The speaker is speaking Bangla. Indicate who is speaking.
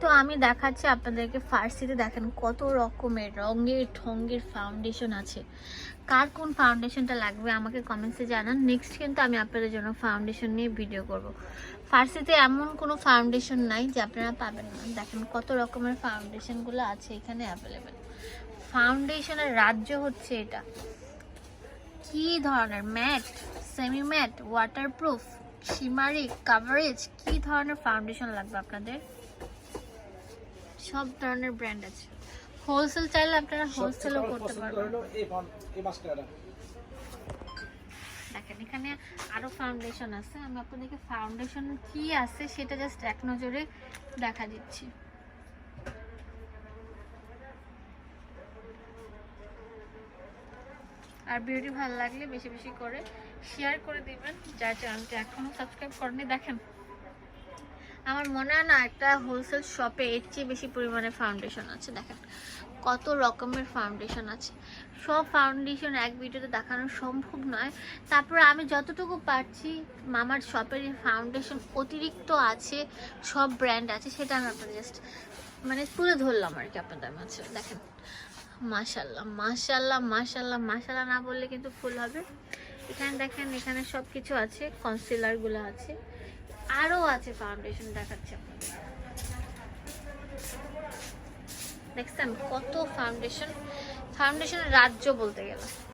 Speaker 1: তো আমি দেখাচ্ছি আপনাদেরকে ফার্সিতে দেখেন কত রকমের রঙের ঠঙ্গের ফাউন্ডেশন আছে। কার কোন ফাউন্ডেশনটা লাগবে আমাকে কমেন্টসে জানান। নেক্সট কিন্তু আমি আপনাদের জন্য ফাউন্ডেশন নিয়ে ভিডিও করব। ফার্সিতে এমন কোনো ফাউন্ডেশন নাই যে আপনারা পাবেন না। দেখেন কত রকমের ফাউন্ডেশনগুলো আছে এখানে অ্যাভেলেবেল ফাউন্ডেশনের রাজ্য হচ্ছে এটা। কি ধরনের matte semi matte waterproof shimmery coverage কি ধরনের ফাউন্ডেশন লাগবে আপনাদের? সব ধরনের ব্র্যান্ড আছে। হোলসেল চাইলে আপনারা হোলসেলও করতে পারবেন। দেখেন এখানে আরও ফাউন্ডেশন আছে। আমি আপনাদেরকে ফাউন্ডেশন কি আছে সেটা জাস্ট এক নজরে দেখা দিচ্ছি। আর ভিডিওটি ভালো লাগলে বেশি বেশি করে শেয়ার করে দিবেন। যার চ্যানেলটি এখনও সাবস্ক্রাইব করেনি দেখেন। আমার মনে হয় না একটা হোলসেল শপে এর চেয়ে বেশি পরিমাণে ফাউন্ডেশন আছে। দেখেন, কত রকমের ফাউন্ডেশন আছে। সব ফাউন্ডেশন এক ভিডিওতে দেখানো সম্ভব নয়। তারপরে আমি যতটুকু পারছি, মামার শপের ফাউন্ডেশন অতিরিক্ত আছে, সব ব্র্যান্ড আছে, সেটা আমি আপনাদের জাস্ট মানে তুলে ধরলাম আর কি আপনাদের মাঝে। দেখেন মাশাল্লাহ মাশাল্লাহ মাশাল্লাহ মাশাল্লাহ না বললে কিন্তু ফুল হবে। এখানে দেখেন, এখানে সব কিছু আছে কনসিলারগুলো আছে। আরও আছে ফাউন্ডেশন দেখাচ্ছে আপনাদের। দেখছেন কত ফাউন্ডেশন ফাউন্ডেশনের রাজ্য বলতে গেলে।